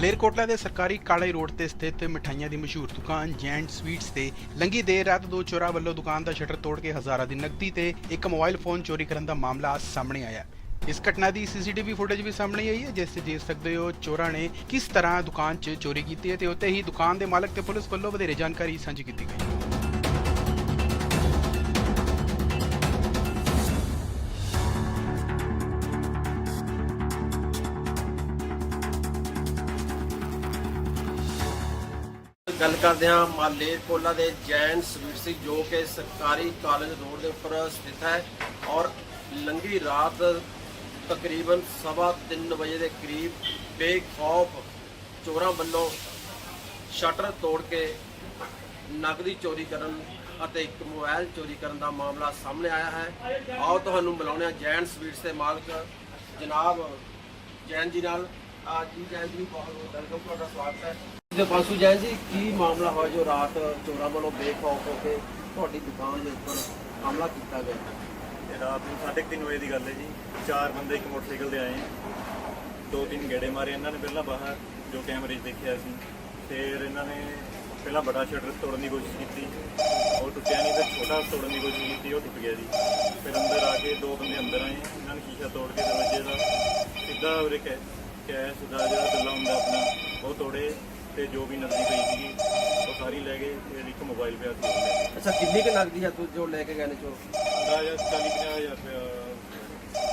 ਮਲੇਰਕੋਟਲਾ ਦੇ ਸਰਕਾਰੀ ਕਾਲੇ ਰੋਡ ਤੇ ਸਥਿਤ ਮਠਾਈਆਂ ਦੀ ਮਸ਼ਹੂਰ ਦੁਕਾਨ ਜੈਂਟ ਸਵੀਟਸ ਤੇ ਲੰਗੀ ਦੇਰ ਰਾਤ ਦੋ ਚੋਰਾਂ ਵੱਲੋਂ ਦੁਕਾਨ ਦਾ ਸ਼ਟਰ ਤੋੜ ਕੇ ਹਜ਼ਾਰਾਂ ਦੀ ਨਕਦੀ ਤੇ ਇੱਕ ਮੋਬਾਈਲ ਫੋਨ ਚੋਰੀ ਕਰਨ ਦਾ ਮਾਮਲਾ ਸਾਹਮਣੇ ਆਇਆ। ਇਸ ਘਟਨਾ ਦੀ ਸੀਸੀਟੀਵੀ ਫੁਟੇਜ ਵੀ ਸਾਹਮਣੇ ਆਈ ਹੈ, ਜਿਸ 'ਚ ਦੇਖ ਸਕਦੇ ਹੋ ਚੋਰਾਂ ਨੇ ਕਿਸ ਤਰ੍ਹਾਂ ਦੁਕਾਨ 'ਚ ਚੋਰੀ ਕੀਤੀ ਹੈ ਤੇ ਉੱਤੇ ਹੀ ਦੁਕਾਨ ਦੇ ਮਾਲਕ ਤੇ ਪੁਲਿਸ ਵੱਲੋਂ ਵਧੇਰੇ ਜਾਣਕਾਰੀ ਸਾਂਝੀ ਕੀਤੀ ਗਈ। ਗੱਲ ਕਰਦੇ ਹਾਂ ਮਾਲੇਰਕੋਲਾ ਦੇ ਜੈਨ ਸਵੀਟਸ ਜੋ ਕਿ ਸਰਕਾਰੀ ਕਾਲਜ ਰੋਡ ਦੇ ਉੱਪਰ ਸਥਿਤ ਹੈ ਔਰ ਲੰਗੀ ਰਾਤ ਤਕਰੀਬਨ ਸਵਾ ਤਿੰਨ ਵਜੇ ਦੇ ਕਰੀਬ ਬੇਖੌਫ ਚੋਰਾਂ ਵੱਲੋਂ ਸ਼ਟਰ ਤੋੜ ਕੇ ਨਕਦੀ ਚੋਰੀ ਕਰਨ ਅਤੇ ਇੱਕ ਮੋਬਾਈਲ ਚੋਰੀ ਕਰਨ ਦਾ ਮਾਮਲਾ ਸਾਹਮਣੇ ਆਇਆ ਹੈ। ਆਓ ਤੁਹਾਨੂੰ ਮਿਲਾਉਂਦੇ ਹਾਂ ਜੈਨ ਸਵੀਟਸ ਦੇ ਮਾਲਕ ਜਨਾਬ ਜੈਨ ਜੀ ਨਾਲ। ਆ ਜੀ ਜੈਨ ਜੀ, ਬਹੁਤ ਬਹੁਤ ਵੈਲਕਮ ਤੁਹਾਡਾ ਸਵਾਗਤ ਹੈ। ਜੀ ਬਾਸੂ ਜੈਨ ਜੀ, ਕੀ ਮਾਮਲਾ ਹੋਇਆ ਜੋ ਰਾਤ ਚੋਰਾਂ ਵੱਲੋਂ ਬੇਖੌਫ ਹੋ ਕੇ ਤੁਹਾਡੀ ਦੁਕਾਨ ਦੇ ਉੱਪਰ ਹਮਲਾ ਕੀਤਾ ਗਿਆ? ਤੇ ਰਾਤ ਨੂੰ 3:30 ਵਜੇ ਦੀ ਗੱਲ ਹੈ ਜੀ। ਚਾਰ ਬੰਦੇ ਇੱਕ ਮੋਟਰਸਾਈਕਲ ਤੇ ਆਏ ਦੋ ਤਿੰਨ ਗੇੜੇ ਮਾਰੇ। ਇਹਨਾਂ ਨੇ ਪਹਿਲਾਂ ਬਾਹਰ ਜੋ ਕੈਮਰੇ 'ਚ ਦੇਖਿਆ ਸੀ, ਫਿਰ ਇਹਨਾਂ ਨੇ ਪਹਿਲਾਂ ਬੜਾ ਸ਼ਟਰ ਤੋੜਨ ਦੀ ਕੋਸ਼ਿਸ਼ ਕੀਤੀ। ਉਹ ਟੁੱਟਿਆ ਨਹੀਂ ਫਿਰ ਛੋਟਾ ਤੋੜਨ ਦੀ ਕੋਸ਼ਿਸ਼ ਕੀਤੀ, ਉਹ ਟੁੱਟ ਗਿਆ ਜੀ। ਫਿਰ ਅੰਦਰ ਆ ਕੇ ਦੋ ਬੰਦੇ ਅੰਦਰ ਆਏ। ਇਹਨਾਂ ਨੇ ਸ਼ੀਸ਼ਾ ਤੋੜ ਕੇ ਦਰਵਾਜ਼ੇ ਦਾ ਸਿੱਧਾ ਉਰੇ ਕੈ, ਕੈਸ਼ ਦਾ ਜਿਹੜਾ ਗੱਲਾ ਹੁੰਦਾ ਆਪਣਾ, ਉਹ ਤੋੜੇ। ਤੇ ਜੋ ਵੀ ਨਕਦੀ ਪਈ ਸੀਗੀ ਉਹ ਸਾਰੀ ਲੈ ਗਏ ਫਿਰ ਇੱਕ ਮੋਬਾਈਲ ਪਿਆ ਸੀ ਉਹ ਲੈ ਗਏ ਅੱਛਾ ਕਿੰਨੀ ਕੁ ਨਗਦੀ ਹੈ ਤੂੰ ਜੋ ਲੈ ਕੇ ਗਏ ਨੇ ਚੋਰ? ਅੰਦਾਜ਼ਾ 40 ਹਜ਼ਾਰ ਰੁਪਇਆ।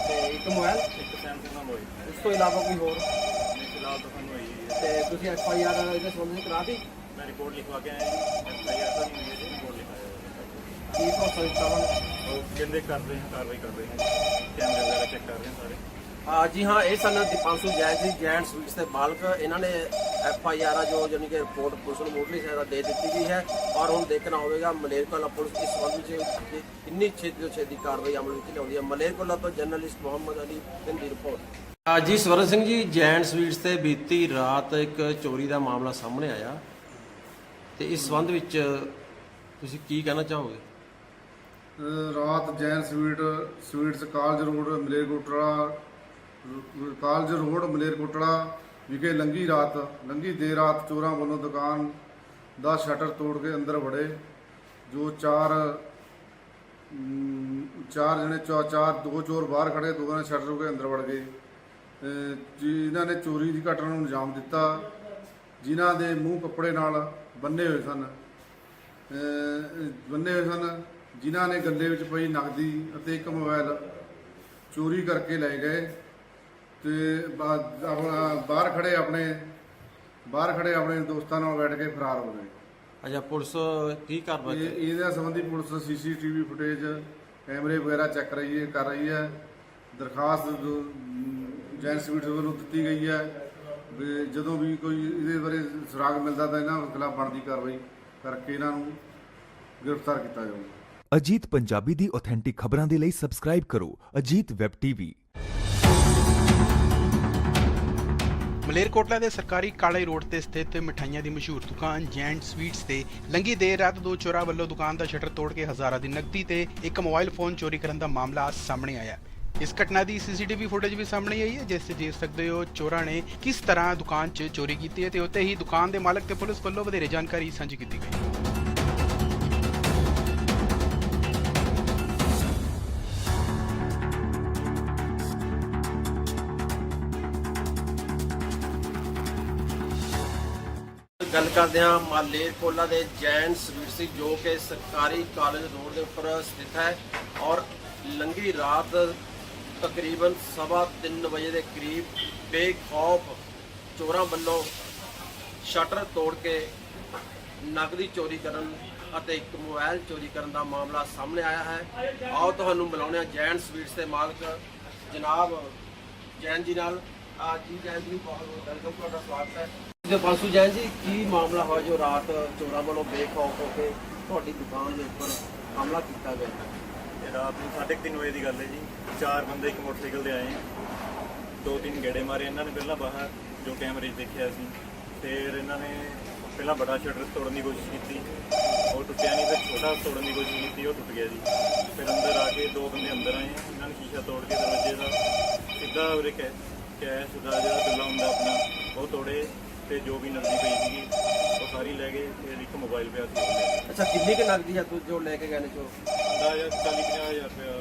ਤੇ ਇੱਕ ਮੋਬਾਈਲ ਇੱਕ ਸੈਮਸੰਗ ਦਾ ਮੋਬਾਈਲ। ਉਸ ਤੋਂ ਇਲਾਵਾ ਕੋਈ ਹੋਰ? ਨਹੀਂ ਫਿਲਹਾਲ ਤਾਂ ਸਾਨੂੰ ਆਈ ਹੈ। ਤੇ ਤੁਸੀਂ ਐਫ ਆਈ ਆਰ ਇਹਦੇ ਸੰਬੰਧ ਵਿੱਚ ਕਰਾ ਦਿੱਤੀ? ਮੈਂ ਰਿਪੋਰਟ ਲਿਖਵਾ ਕੇ ਆਇਆ ਜੀ। ਐਫਆਈਆਰ ਤਾਂ ਨਹੀਂ ਹੋਈ ਹੈ ਰਿਪੋਰਟ ਲਿਖਾਇਆ ਕੀ ਭਰੋਸਾ ਦਿੱਤਾ ਵਾ ਉਹ ਕਹਿੰਦੇ ਕਰ ਰਹੇ ਹਾਂ ਕਾਰਵਾਈ ਕਰ ਰਹੇ ਹਾਂ ਕੈਮਰੇ ਵਗੈਰਾ ਚੈੱਕ ਕਰ ਰਹੇ ਹਾਂ ਸਾਰੇ। ਆ ਜੀ ਹਾਂ ਇਹ ਸਨ ਦੀਪਾਂਸ਼ੂ ਜੈਨ ਜੀ ਜੈਨ ਸਵੀਟਸ ਦੇ ਮਾਲਕ। ਇਹਨਾਂ ਨੇ ਐਫ ਆਈ ਆਰ ਜੋ ਜਾਨੀ ਕਿ ਰਿਪੋਰਟ ਪੁਲਿਸ ਨੂੰ ਮੁੱਢਲੀ ਸਹਾਇਤਾ ਦੇ ਦਿੱਤੀ ਗਈ ਹੈ ਔਰ ਹੁਣ ਦੇਖਣਾ ਹੋਵੇਗਾ ਮਲੇਰਕੋਲਾ ਪੁਲਿਸ ਇਸ ਸੰਬੰਧ ਵਿੱਚ ਕਿੰਨੀ ਛੇਤੀ ਤੋਂ ਛੇਤੀ ਕਾਰਵਾਈ ਅਮਲ ਵਿੱਚ ਲਿਆਉਂਦੀ ਹੈ। ਮਲੇਰਕੋਲਾ ਤੋਂ ਜਰਨਲਿਸਟ ਮੁਹੰਮਦ ਅਲੀ ਦੀ ਰਿਪੋਰਟ। ਆ ਜੀ ਸਵਰਨ ਸਿੰਘ ਜੀ ਜੈਨ ਸਵੀਟਸ ਤੇ ਬੀਤੀ ਰਾਤ ਇੱਕ ਚੋਰੀ ਦਾ ਮਾਮਲਾ ਸਾਹਮਣੇ ਆਇਆ ਤੇ ਇਸ ਸੰਬੰਧ ਵਿੱਚ ਤੁਸੀਂ ਕੀ ਕਹਿਣਾ ਚਾਹੋਗੇ? ਰਾਤ Jain sweet sweets college road Malerkotla college road Malerkotla ਵਿਖੇ ਲੰਗੀ ਰਾਤ ਲੰਗੀ ਦੇਰ ਰਾਤ ਚੋਰਾਂ ਵੱਲੋਂ ਦੁਕਾਨ ਦਾ ਸ਼ਟਰ ਤੋੜ ਕੇ ਅੰਦਰ ਵੜੇ, ਜੋ ਚਾਰ ਚਾਰ ਜਣੇ ਚਾਰ, ਦੋ ਚੋਰ ਬਾਹਰ ਖੜੇ ਦੋ ਜਣੇ ਸ਼ਟਰ ਕੇ ਅੰਦਰ ਵੜ ਗਏ। ਅਹ ਜਿਨ੍ਹਾਂ ਨੇ ਚੋਰੀ ਦੀ ਘਟਨਾ ਨੂੰ ਅੰਜਾਮ ਦਿੱਤਾ, ਜਿਨ੍ਹਾਂ ਦੇ ਮੂੰਹ ਕੱਪੜੇ ਨਾਲ ਬੰਨੇ ਹੋਏ ਸਨ। ਬੰਨੇ ਹੋਏ ਸਨ, ਜਿਨ੍ਹਾਂ ਨੇ ਗੱਲੇ ਵਿੱਚ ਪਈ ਨਕਦੀ ਅਤੇ ਇੱਕ ਮੋਬਾਈਲ ਚੋਰੀ ਕਰਕੇ ਲੈ ਗਏ। ਤੇ ਬਾ- ਆਪਣਾ ਬਾਹਰ ਖੜੇ ਆਪਣੇ ਬਾਹਰ ਖੜੇ ਆਪਣੇ ਦੋਸਤਾਂ ਨਾਲ ਬੈਠ ਕੇ ਫਰਾਰ ਹੋ ਗਏ। ਅੱਛਾ ਪੁਲਿਸ ਕੀ ਕਾਰਵਾਈ ਇਹ ਇਹਦੇ ਸੰਬੰਧੀ ਪੁਲਿਸ ਸੀਸੀਟੀਵੀ ਫੁਟੇਜ ਕੈਮਰੇ ਵਗੈਰਾ ਚੈੱਕ ਰਹੀ ਹੈ ਕਰ ਰਹੀ ਹੈ। ਦਰਖਾਸਤ ਜੋ, ਅਮ, ਜੈਨ ਸਵੀਟਸ ਵੱਲੋਂ ਦਿੱਤੀ ਗਈ ਹੈ ਵੀ ਜਦੋਂ ਵੀ ਕੋਈ ਇਹਦੇ ਬਾਰੇ ਸੁਰਾਗ ਮਿਲਦਾ ਤਾਂ ਇਹਨਾਂ ਖਿਲਾਫ ਬਣਦੀ ਕਾਰਵਾਈ ਕਰਕੇ ਇਹਨਾਂ ਨੂੰ ਗ੍ਰਿਫਤਾਰ ਕੀਤਾ ਜਾਊਗਾ। ਅਜੀਤ ਪੰਜਾਬੀ ਦੀ ਆਥੈਂਟਿਕ ਖਬਰਾਂ ਦੇ ਲਈ ਸਬਸਕ੍ਰਾਈਬ ਕਰੋ ਅਜੀਤ ਵੈਬ ਟੀਵੀ। ਮਲੇਰਕੋਟਲਾ ਦੇ ਸਰਕਾਰੀ ਕਾਲੇ ਰੋਡ ਤੇ ਸਥਿਤ ਮਠਾਈਆਂ ਦੀ ਮਸ਼ਹੂਰ ਦੁਕਾਨ ਜੈਂਟ ਸਵੀਟਸ ਤੇ ਲੰਗੀ ਦੇਰ ਰਾਤ ਦੋ ਚੋਰਾਂ ਵੱਲੋਂ ਦੁਕਾਨ ਦਾ ਸ਼ਟਰ ਤੋੜ ਕੇ ਹਜ਼ਾਰਾਂ ਦੀ ਨਕਦੀ ਤੇ ਇੱਕ ਮੋਬਾਈਲ ਫੋਨ ਚੋਰੀ ਕਰਨ ਦਾ ਮਾਮਲਾ ਸਾਹਮਣੇ ਆਇਆ ਇਸ ਘਟਨਾ ਦੀ ਸੀਸੀਟੀਵੀ ਫੁਟੇਜ ਵੀ ਸਾਹਮਣੇ ਆਈ ਹੈ, ਜਿਸ 'ਚ ਦੇਖ ਸਕਦੇ ਹੋ ਚੋਰਾਂ ਨੇ ਕਿਸ ਤਰ੍ਹਾਂ ਦੁਕਾਨ 'ਚ ਚੋਰੀ ਕੀਤੀ ਹੈ ਤੇ ਉੱਤੇ ਹੀ ਦੁਕਾਨ ਦੇ ਮਾਲਕ ਤੇ ਪੁਲਿਸ ਵੱਲੋਂ ਵਧੇਰੇ ਜਾਣਕਾਰੀ ਸਾਂਝੀ ਕੀਤੀ ਗਈ। ਗੱਲ ਕਰਦੇ ਹਾਂ ਮਾਲੇਰਕੋਲਾ ਦੇ ਜੈਨ ਸਵੀਟਸ ਜੋ ਕਿ ਸਰਕਾਰੀ ਕਾਲਜ ਰੋਡ ਦੇ ਉੱਪਰ ਸਥਿਤ ਹੈ ਔਰ ਲੰਗੀ ਰਾਤ ਤਕਰੀਬਨ ਸਵਾ ਤਿੰਨ ਵਜੇ ਦੇ ਕਰੀਬ ਬੇਖੌਫ ਚੋਰਾਂ ਵੱਲੋਂ ਸ਼ਟਰ ਤੋੜ ਕੇ ਨਕਦੀ ਚੋਰੀ ਕਰਨ ਅਤੇ ਇੱਕ ਮੋਬਾਈਲ ਚੋਰੀ ਕਰਨ ਦਾ ਮਾਮਲਾ ਸਾਹਮਣੇ ਆਇਆ ਹੈ। ਆਓ ਤੁਹਾਨੂੰ ਮਿਲਾਉਂਦੇ ਹਾਂ ਜੈਨ ਸਵੀਟਸ ਦੇ ਮਾਲਕ ਜਨਾਬ ਜੈਨ ਜੀ ਨਾਲ। ਆ, ਜੀ ਜੈਨ ਜੀ, ਬਹੁਤ ਬਹੁਤ ਵੈਲਕਮ ਤੁਹਾਡਾ ਸਵਾਗਤ ਹੈ। ਜੀ ਬਾਸੂ ਜੈਨ ਜੀ, ਕੀ ਮਾਮਲਾ ਹੋਇਆ ਜੋ ਰਾਤ ਚੋਰਾਂ ਵੱਲੋਂ ਬੇਖੌਫ ਹੋ ਕੇ ਤੁਹਾਡੀ ਦੁਕਾਨ ਦੇ ਉੱਪਰ ਹਮਲਾ ਕੀਤਾ ਗਿਆ? ਤੇ ਰਾਤ ਨੂੰ 3:30 ਵਜੇ ਦੀ ਗੱਲ ਹੈ ਜੀ। ਚਾਰ ਬੰਦੇ ਇੱਕ ਮੋਟਰਸਾਈਕਲ ਤੇ ਆਏ। ਦੋ ਤਿੰਨ ਗੇੜੇ ਮਾਰੇ। ਇਹਨਾਂ ਨੇ ਪਹਿਲਾਂ ਬਾਹਰ ਜੋ ਕੈਮਰੇ 'ਚ ਦੇਖਿਆ ਸੀ, ਫਿਰ ਇਹਨਾਂ ਨੇ ਪਹਿਲਾਂ ਬੜਾ ਸ਼ਟਰ ਤੋੜਨ ਦੀ ਕੋਸ਼ਿਸ਼ ਕੀਤੀ। ਉਹ ਟੁੱਟਿਆ ਨਹੀਂ, ਫਿਰ ਛੋਟਾ ਤੋੜਨ ਦੀ ਕੋਸ਼ਿਸ਼ ਕੀਤੀ, ਉਹ ਟੁੱਟ ਗਿਆ ਜੀ। ਫਿਰ ਅੰਦਰ ਆ ਕੇ ਦੋ ਬੰਦੇ ਅੰਦਰ ਆਏ। ਇਹਨਾਂ ਨੇ ਸ਼ੀਸ਼ਾ ਤੋੜ ਕੇ ਦਰਵਾਜ਼ੇ ਦਾ ਸਿੱਧਾ ਉਰੇ ਕੈ, ਕੈਸ਼ ਦਾ ਜਿਹੜਾ ਗੱਲਾ ਹੁੰਦਾ ਆਪਣਾ, ਉਹ ਤੋੜੇ। ਤੇ ਜੋ ਵੀ ਨਕਦੀ ਪਈ ਸੀਗੀ ਉਹ ਸਾਰੀ ਲੈ ਗਏ ਫਿਰ ਇੱਕ ਮੋਬਾਈਲ ਪਿਆ ਸੀ। ਉਹ ਲੈ ਗਏ ਅੱਛਾ ਕਿੰਨੀ ਕੁ ਨਗਦੀ ਹੈ ਤੂੰ ਜੋ ਲੈ ਕੇ ਗਏ ਨੇ ਚੋ ਅੰਦਾਜ਼ਾ 40 ਹਜ਼ਾਰ ਰੁਪਇਆ।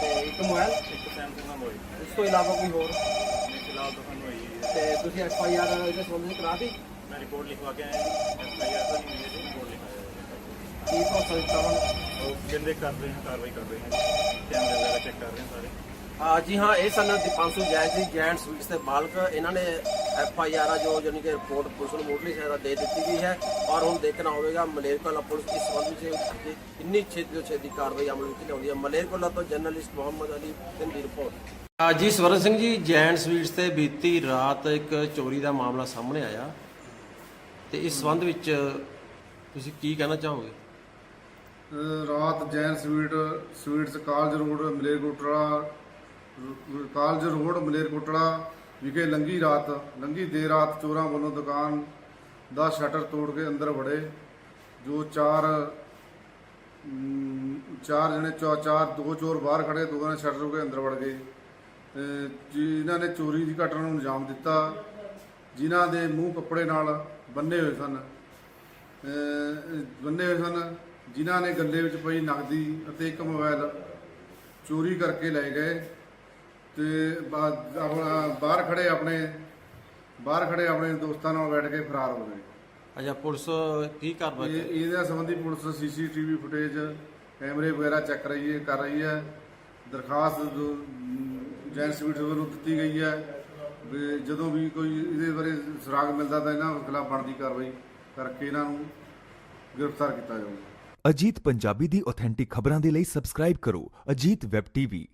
ਤੇ ਇੱਕ ਮੋਬਾਈਲ ਇੱਕ ਸੈਮਸੰਗ ਦਾ ਮੋਬਾਈਲ ਇਸ ਤੋਂ ਇਲਾਵਾ ਕੋਈ ਹੋਰ? ਨਹੀਂ ਫਿਲਹਾਲ ਤਾਂ ਸਾਨੂੰ ਹੋਈ ਹੈ। ਤੇ ਤੁਸੀਂ ਐਫ ਆਈ ਆਰ ਇਹਦੇ ਸੰਬੰਧ ਵਿੱਚ ਕਰਾਤੀ ਮੈਂ ਰਿਪੋਰਟ ਲਿਖਵਾ ਕੇ ਆਇਆ ਐਫ ਆਈ ਆਰ ਤਾਂ ਨਹੀਂ ਹੈ ਰਿਪੋਰਟ ਲਿਖਾਇਆ ਕੀ ਭਰੋਸਾ ਦਿੱਤਾ ਵਾ ਉਹ ਕਹਿੰਦੇ ਕਰ ਰਹੇ ਹਾਂ ਕਾਰਵਾਈ ਕਰ ਰਹੇ ਹਾਂ ਕੈਮਰੇ ਵਗੈਰਾ ਚੈੱਕ ਕਰ ਰਹੇ ਹਾਂ ਸਾਰੇ। ਆ ਜੀ ਹਾਂ ਇਹ ਸਨ ਦੀਪਾਂਸ਼ੂ ਜੈਨ ਜੀ ਜੈਂਟ ਸਵੀਟਸ ਦੇ ਮਾਲਕ। ਇਹਨਾਂ ਨੇ ਐਫ ਆਈ ਆਰ ਜੋ ਜਾਨੀ ਕਿ ਰਿਪੋਰਟ ਪੁਲਿਸ ਨੂੰ ਮੋਟਲੀ ਸਹਾਇਤਾ ਦੇ ਦਿੱਤੀ ਗਈ ਹੈ ਔਰ ਹੁਣ ਦੇਖਣਾ ਹੋਵੇਗਾ ਮਲੇਰਕੋਲਾ ਪੁਲਿਸ ਇਸ ਸੰਬੰਧ ਵਿੱਚ ਇੰਨੀ ਛੇਤੀ ਤੋਂ ਛੇਤੀ ਕਾਰਵਾਈ ਅਮਲ ਵਿੱਚ ਲਿਆਉਂਦੀ ਹੈ। ਮਲੇਰਕੋਲਾ ਤੋਂ ਜਰਨਲਿਸਟ ਮੁਹੰਮਦ ਅਲੀ ਸਿੰਘ ਦੀ ਰਿਪੋਰਟ। ਜੀ ਸਵਰਨ ਸਿੰਘ ਜੀ ਜੈਂਟ ਸਵੀਟਸ ਤੇ ਬੀਤੀ ਰਾਤ ਇੱਕ ਚੋਰੀ ਦਾ ਮਾਮਲਾ ਸਾਹਮਣੇ ਆਇਆ। ਤੇ ਇਸ ਸੰਬੰਧ ਵਿੱਚ ਤੁਸੀਂ ਕੀ ਕਹਿਣਾ ਚਾਹੋਗੇ? ਰਾਤ Jain sweet sweets college road Malerkotla college road Malerkotla ਵਿਖੇ ਲੰਗੀ ਰਾਤ ਲੰਗੀ ਦੇਰ ਰਾਤ ਚੋਰਾਂ ਵੱਲੋਂ ਦੁਕਾਨ ਦਾ ਸ਼ਟਰ ਤੋੜ ਕੇ ਅੰਦਰ ਵੜੇ, ਜੋ ਚਾਰ ਚਾਰ ਜਣੇ, ਚੌ, ਚਾਰ, ਦੋ ਚੋਰ ਬਾਹਰ ਖੜੇ ਦੋ ਨੇ ਸ਼ਟਰ ਕੇ ਅੰਦਰ ਵੜ ਗਏ। ਅਹ ਜਿਨ੍ਹਾਂ ਨੇ ਚੋਰੀ ਦੀ ਘਟਨਾ ਨੂੰ ਅੰਜਾਮ ਦਿੱਤਾ। ਜਿਨ੍ਹਾਂ ਦੇ ਮੂੰਹ ਕੱਪੜੇ ਨਾਲ ਬੰਨੇ ਹੋਏ ਸਨ। ਬੰਨੇ ਹੋਏ ਸਨ, ਜਿਨ੍ਹਾਂ ਨੇ ਗੱਲੇ ਵਿੱਚ ਪਈ ਨਕਦੀ ਅਤੇ ਇੱਕ ਮੋਬਾਈਲ ਚੋਰੀ ਕਰਕੇ ਲੈ ਗਏ। ਤੇ ਬਾ- ਆਪਣਾ ਬਾਹਰ ਖੜੇ ਆਪਣੇ ਬਾਹਰ ਖੜੇ ਆਪਣੇ ਦੋਸਤਾਂ ਨਾਲ ਬੈਠ ਕੇ ਫਰਾਰ ਹੋ ਗਏ। ਅੱਛਾ ਪੁਲਿਸ ਕੀ ਕਾਰਵਾਈ ਇਹ ਇਹਦੇ ਸੰਬੰਧੀ ਪੁਲਿਸ ਸੀਸੀਟੀਵੀ ਫੁਟੇਜ ਕੈਮਰੇ ਵਗੈਰਾ ਚੈੱਕ ਰਹੀ ਹੈ ਕਰ ਰਹੀ ਹੈ। ਦਰਖਾਸਤ ਜੈਨ ਸਵੀਟ ਵੱਲੋਂ ਦਿੱਤੀ ਗਈ ਹੈ। ਵੀ ਜਦੋਂ ਵੀ ਕੋਈ ਇਹਦੇ ਬਾਰੇ ਸੁਰਾਗ ਮਿਲਦਾ ਤਾਂ ਇਹਨਾਂ ਖਿਲਾਫ ਬਣਦੀ ਕਾਰਵਾਈ ਕਰਕੇ ਇਹਨਾਂ ਨੂੰ ਗ੍ਰਿਫਤਾਰ ਕੀਤਾ ਜਾਊਗਾ। ਅਜੀਤ ਪੰਜਾਬੀ ਦੀ ਆਥੈਂਟਿਕ ਖਬਰਾਂ ਦੇ ਲਈ ਸਬਸਕ੍ਰਾਈਬ ਕਰੋ ਅਜੀਤ ਵੈਬ ਟੀਵੀ।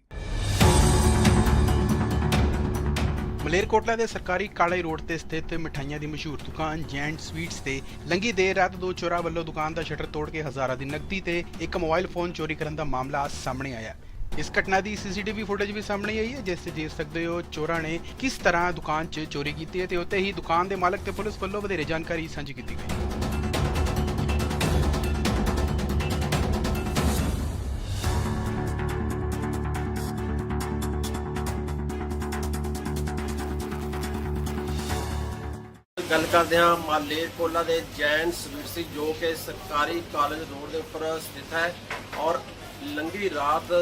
ਮਲੇਰਕੋਟਲਾ ਦੇ ਸਰਕਾਰੀ ਕਾਲੇ ਰੋਡ ਤੇ ਸਥਿਤ ਮਿਠਾਈਆਂ ਦੀ ਮਸ਼ਹੂਰ ਦੁਕਾਨ ਜੈਂਟ ਸਵੀਟਸ ਤੇ ਲੰਗੀ ਦੇਰ ਰਾਤ ਦੋ ਚੋਰਾਂ ਵੱਲੋਂ ਦੁਕਾਨ ਦਾ ਸ਼ਟਰ ਤੋੜ ਕੇ ਹਜ਼ਾਰਾਂ ਦੀ ਨਕਦੀ ਤੇ ਇੱਕ ਮੋਬਾਈਲ ਫੋਨ ਚੋਰੀ ਕਰਨ ਦਾ ਮਾਮਲਾ ਸਾਹਮਣੇ ਆਇਆ। ਇਸ ਘਟਨਾ ਦੀ ਸੀਸੀਟੀਵੀ ਫੁਟੇਜ ਵੀ ਸਾਹਮਣੇ ਆਈ ਹੈ, ਜਿਸ ਤੇ ਦੇਖ ਸਕਦੇ ਹੋ ਚੋਰਾਂ ਨੇ ਕਿਸ ਤਰ੍ਹਾਂ ਦੁਕਾਨ 'ਚ ਚੋਰੀ ਕੀਤੀ ਹੈ ਤੇ ਉੱਤੇ ਹੀ ਦੁਕਾਨ ਦੇ ਮਾਲਕ ਤੇ ਪੁਲਿਸ ਵੱਲੋਂ ਵਧੇਰੇ ਜਾਣਕਾਰੀ ਸਾਂਝੀ ਕੀਤੀ ਗਈ। ਗੱਲ ਕਰਦੇ ਹਾਂ ਮਾਲੇਰਕੋਲਾ ਦੇ ਜੈਨ ਸਵੀਟਸੀ ਜੋ ਕਿ ਸਰਕਾਰੀ ਕਾਲਜ ਰੋਡ ਦੇ ਉੱਪਰ ਸਥਿਤ ਹੈ ਔਰ ਲੰਗੀ ਰਾਤ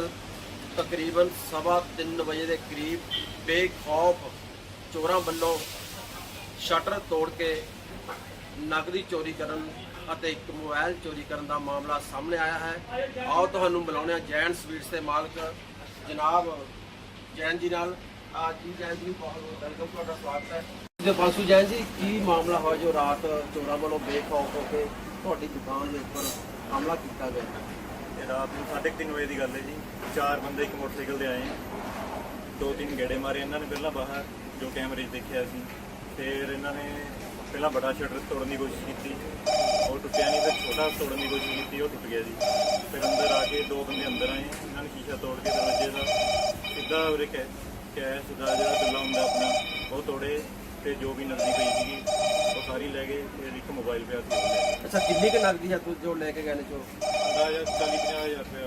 ਤਕਰੀਬਨ ਸਵਾ ਤਿੰਨ ਵਜੇ ਦੇ ਕਰੀਬ ਬੇਖੌਫ ਚੋਰਾਂ ਵੱਲੋਂ ਸ਼ਟਰ ਤੋੜ ਕੇ ਨਕਦੀ ਚੋਰੀ ਕਰਨ ਅਤੇ ਇੱਕ ਮੋਬਾਈਲ ਚੋਰੀ ਕਰਨ ਦਾ ਮਾਮਲਾ ਸਾਹਮਣੇ ਆਇਆ ਹੈ। ਆਓ ਤੁਹਾਨੂੰ ਮਿਲਾਉਂਦੇ ਹਾਂ ਜੈਨ ਸਵੀਟਸ ਦੇ ਮਾਲਕ ਜਨਾਬ ਜੈਨ ਜੀ ਨਾਲ। ਆ ਜੀ ਜੈਨ ਜੀ, ਬਹੁਤ ਬਹੁਤ ਵੈਲਕਮ ਤੁਹਾਡਾ ਸਵਾਗਤ ਹੈ। ਜੀ ਬਾਸੂ ਜੈਨ ਜੀ, ਕੀ ਮਾਮਲਾ ਹੋਇਆ ਜੋ ਰਾਤ ਚੋਰਾਂ ਵੱਲੋਂ ਬੇਖੌਫ ਹੋ ਕੇ ਤੁਹਾਡੀ ਦੁਕਾਨ ਦੇ ਉੱਪਰ ਹਮਲਾ ਕੀਤਾ ਗਿਆ? ਇਹ ਰਾਤ ਨੂੰ 3:30 ਵਜੇ ਦੀ ਗੱਲ ਹੈ ਜੀ। ਚਾਰ ਬੰਦੇ ਇੱਕ ਮੋਟਰਸਾਈਕਲ ਤੇ ਆਏ ਦੋ ਤਿੰਨ ਗੇੜੇ ਮਾਰੇ। ਇਹਨਾਂ ਨੇ ਪਹਿਲਾਂ ਬਾਹਰ ਜੋ ਕੈਮਰੇ 'ਚ ਦੇਖਿਆ ਸੀ, ਫਿਰ ਇਹਨਾਂ ਨੇ ਪਹਿਲਾਂ ਬੜਾ ਸ਼ਟਰ ਤੋੜਨ ਦੀ ਕੋਸ਼ਿਸ਼ ਕੀਤੀ। ਉਹ ਟੁੱਟਿਆ ਨਹੀਂ, ਫਿਰ ਛੋਟਾ ਤੋੜਨ ਦੀ ਕੋਸ਼ਿਸ਼ ਕੀਤੀ, ਉਹ ਟੁੱਟ ਗਿਆ ਜੀ। ਫਿਰ ਅੰਦਰ ਆ ਕੇ ਦੋ ਬੰਦੇ ਅੰਦਰ ਆਏ। ਇਹਨਾਂ ਨੇ ਸ਼ੀਸ਼ਾ ਤੋੜ ਕੇ ਦਰਵਾਜ਼ੇ ਦਾ ਸਿੱਧਾ ਉਰੇ ਕੈ, ਕੈਸ਼ ਦਾ ਜਿਹੜਾ ਦੁੱਲਾ ਹੁੰਦਾ ਆਪਣਾ, ਉਹ ਤੋੜੇ। ਤੇ ਜੋ ਵੀ ਨਕਦੀ ਪਈ ਸੀਗੀ ਉਹ ਸਾਰੀ ਲੈ ਗਏ ਫਿਰ ਇੱਕ ਮੋਬਾਈਲ ਪਿਆ ਸੀ। ਉਹ ਲੈ ਗਏ ਅੱਛਾ ਕਿੰਨੀ ਕੁ ਨਗਦੀ ਹੈ ਤੂੰ ਜੋ ਲੈ ਕੇ ਗਏ ਨੇ ਚੋਰ? ਅੰਦਾਜ਼ਾ 40 ਹਜ਼ਾਰ ਰੁਪਇਆ।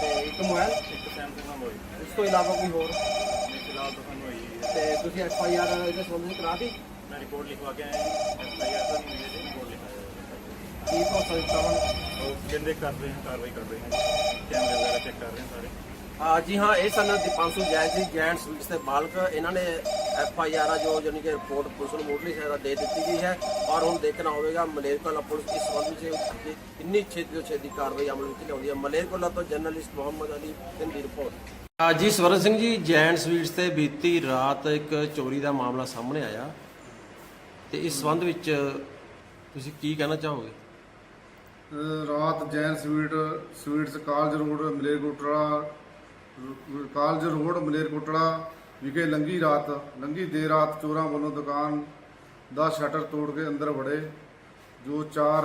ਤੇ ਇੱਕ ਮੋਬਾਈਲ ਇੱਕ ਸੈਮਸੰਗ ਦਾ ਮੋਬਾਈਲ ਇਸ ਤੋਂ ਇਲਾਵਾ ਕੋਈ ਹੋਰ? ਨਹੀਂ ਫਿਲਹਾਲ ਤਾਂ ਸਾਨੂੰ ਹੋਈ ਹੈ। ਤੇ ਤੁਸੀਂ ਐਫ ਆਈ ਆਰ ਇਹਦੇ ਸੰਬੰਧ ਵਿੱਚ ਕਰਾਤੀ? ਮੈਂ ਰਿਪੋਰਟ ਲਿਖਵਾ ਕੇ ਆਇਆ ਜੀ। ਐਫ ਆਈ ਆਰ ਤਾਂ ਨਹੀਂ ਹੋਈ ਹੈ ਰਿਪੋਰਟ ਲਿਖਾਇਆ ਕੀ ਭਰੋਸਾ ਦਿੱਤਾ ਵਾ ਉਹ ਕਹਿੰਦੇ ਕਰ ਰਹੇ ਹਾਂ ਕਾਰਵਾਈ ਕਰ ਰਹੇ ਹਾਂ ਕੈਮਰੇ ਵਗੈਰਾ ਚੈੱਕ ਕਰ ਰਹੇ ਹਾਂ ਸਾਰੇ। ਆ ਜੀ ਹਾਂ ਇਹ ਸਨ ਦੀਪਾਂਸ਼ੂ ਜੈਨ ਜੀ ਜੈਂਟ ਸਵੀਟਸ ਦੇ ਮਾਲਕ। ਇਹਨਾਂ ਨੇ ਐਫ ਆਈ ਆਰ ਜੋ ਜਾਨੀ ਕਿ ਰਿਪੋਰਟ ਪੁਲਿਸ ਨੂੰ ਮੋਟਲੀ ਸਹਾਇਤਾ ਦੇ ਦਿੱਤੀ ਗਈ ਹੈ ਔਰ ਹੁਣ ਦੇਖਣਾ ਹੋਵੇਗਾ ਮਲੇਰਕੋਲਾ ਪੁਲਿਸ ਇਸ ਸੰਬੰਧ ਵਿੱਚ ਇੰਨੀ ਛੇਤੀ ਤੋਂ ਛੇਤੀ ਕਾਰਵਾਈ ਅਮਲ ਵਿੱਚ ਲਿਆਉਂਦੀ ਹੈ। ਮਲੇਰਕੋਲਾ ਤੋਂ ਜਰਨਲਿਸਟ ਮੁਹੰਮਦ ਅਲੀ ਸਿੰਘ ਦੀ ਰਿਪੋਰਟ। ਆ ਜੀ ਸਵਰਨ ਸਿੰਘ ਜੀ ਜੈਂਟ ਸਵੀਟਸ ਤੇ ਬੀਤੀ ਰਾਤ ਇੱਕ ਚੋਰੀ ਦਾ ਮਾਮਲਾ ਸਾਹਮਣੇ ਆਇਆ ਤੇ ਇਸ ਸੰਬੰਧ ਵਿੱਚ ਤੁਸੀਂ ਕੀ ਕਹਿਣਾ ਚਾਹੋਗੇ? ਰਾਤ Jain sweet sweets college road Malerkotla college road Malerkotla ਵਿਖੇ ਲੰਗੀ ਰਾਤ, ਲੰਗੀ ਦੇਰ ਰਾਤ ਚੋਰਾਂ ਵੱਲੋਂ ਦੁਕਾਨ ਦਾ ਸ਼ਟਰ ਤੋੜ ਕੇ ਅੰਦਰ ਵੜੇ, ਜੋ ਚਾਰ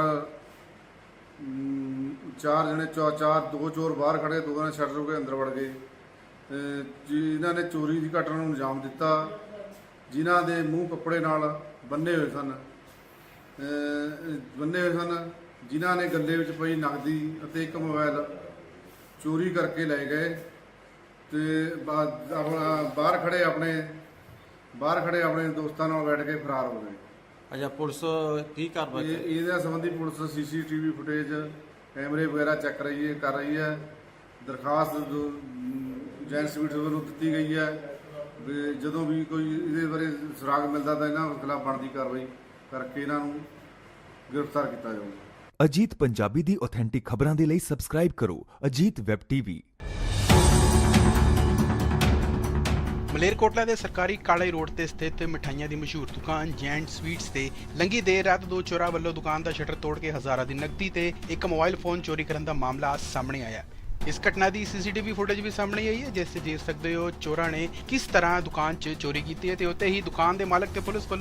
ਚਾਰ ਜਣੇ ਚਾਰ, ਦੋ ਚੋਰ ਬਾਹਰ ਖੜੇ ਦੋ ਜਣੇ ਸ਼ਟਰ ਕੇ ਅੰਦਰ ਵੜ ਗਏ। ਅਹ ਜਿਨ੍ਹਾਂ ਨੇ ਚੋਰੀ ਦੀ ਘਟਨਾ ਨੂੰ ਅੰਜਾਮ ਦਿੱਤਾ, ਜਿਨ੍ਹਾਂ ਦੇ ਮੂੰਹ ਕੱਪੜੇ ਨਾਲ ਬੰਨੇ ਹੋਏ ਸਨ। ਬੰਨੇ ਹੋਏ ਸਨ, ਜਿਨ੍ਹਾਂ ਨੇ ਗੱਲੇ ਵਿੱਚ ਪਈ ਨਕਦੀ ਅਤੇ ਇੱਕ ਮੋਬਾਈਲ ਚੋਰੀ ਕਰਕੇ ਲੈ ਗਏ। ਤੇ ਬਾ- ਆਪਣਾ ਬਾਹਰ ਖੜੇ ਆਪਣੇ ਬਾਹਰ ਖੜੇ ਆਪਣੇ ਦੋਸਤਾਂ ਨਾਲ ਬੈਠ ਕੇ ਫਰਾਰ ਹੋ ਗਏ। ਅੱਛਾ ਪੁਲਿਸ ਕੀ ਕਾਰਵਾਈ ਇਹ ਇਹਦੇ ਸੰਬੰਧੀ ਪੁਲਿਸ ਸੀਸੀਟੀਵੀ ਫੁਟੇਜ ਕੈਮਰੇ ਵਗੈਰਾ ਚੈੱਕ ਰਹੀ ਹੈ ਕਰ ਰਹੀ ਹੈ। ਦਰਖਾਸਤ ਜੈਨ ਸਵੀਟ ਵੱਲੋਂ ਦਿੱਤੀ ਗਈ ਹੈ। ਵੀ ਜਦੋਂ ਵੀ ਕੋਈ ਇਹਦੇ ਬਾਰੇ ਸੁਰਾਗ ਮਿਲਦਾ ਤਾਂ ਇਹਨਾਂ ਖਿਲਾਫ ਬਣਦੀ ਕਾਰਵਾਈ ਕਰਕੇ ਇਹਨਾਂ ਨੂੰ ਗ੍ਰਿਫਤਾਰ ਕੀਤਾ ਜਾਊਗਾ। ਅਜੀਤ ਪੰਜਾਬੀ ਦੀ ਆਥੈਂਟਿਕ ਖਬਰਾਂ ਦੇ ਲਈ ਸਬਸਕ੍ਰਾਈਬ ਕਰੋ ਅਜੀਤ ਵੈਬ ਟੀਵੀ। ਮਲੇਰਕੋਟਲਾ ਦੇ ਸਰਕਾਰੀ ਕਾਲੇ ਰੋਡ ਤੇ ਸਥਿਤ ਮਠਾਈਆਂ ਦੀ ਮਸ਼ਹੂਰ ਦੁਕਾਨ ਜੈਂਟ ਸਵੀਟਸ ਤੇ ਲੰਗੀ ਦੇਰ ਰਾਤ ਦੋ ਚੋਰਾਂ ਵੱਲੋਂ ਦੁਕਾਨ ਦਾ ਸ਼ਟਰ ਤੋੜ ਕੇ ਹਜ਼ਾਰਾਂ ਦੀ ਨਕਦੀ ਤੇ ਇੱਕ ਮੋਬਾਈਲ ਫੋਨ ਚੋਰੀ ਕਰਨ ਦਾ ਮਾਮਲਾ ਸਾਹਮਣੇ ਆਇਆ ਇਸ ਘਟਨਾ ਦੀ ਸੀਸੀਟੀਵੀ ਫੁਟੇਜ ਵੀ ਸਾਹਮਣੇ ਆਈ ਹੈ, ਜਿਸ 'ਚ ਦੇਖ ਸਕਦੇ ਹੋ ਚੋਰਾਂ ਨੇ ਕਿਸ ਤਰ੍ਹਾਂ ਦੁਕਾਨ 'ਚ ਚੋਰੀ ਕੀਤੀ ਹੈ ਤੇ ਉੱਤੇ ਹੀ ਦੁਕਾਨ ਦੇ ਮਾਲਕ ਤੇ ਪੁਲਿਸ ਵੱਲੋਂ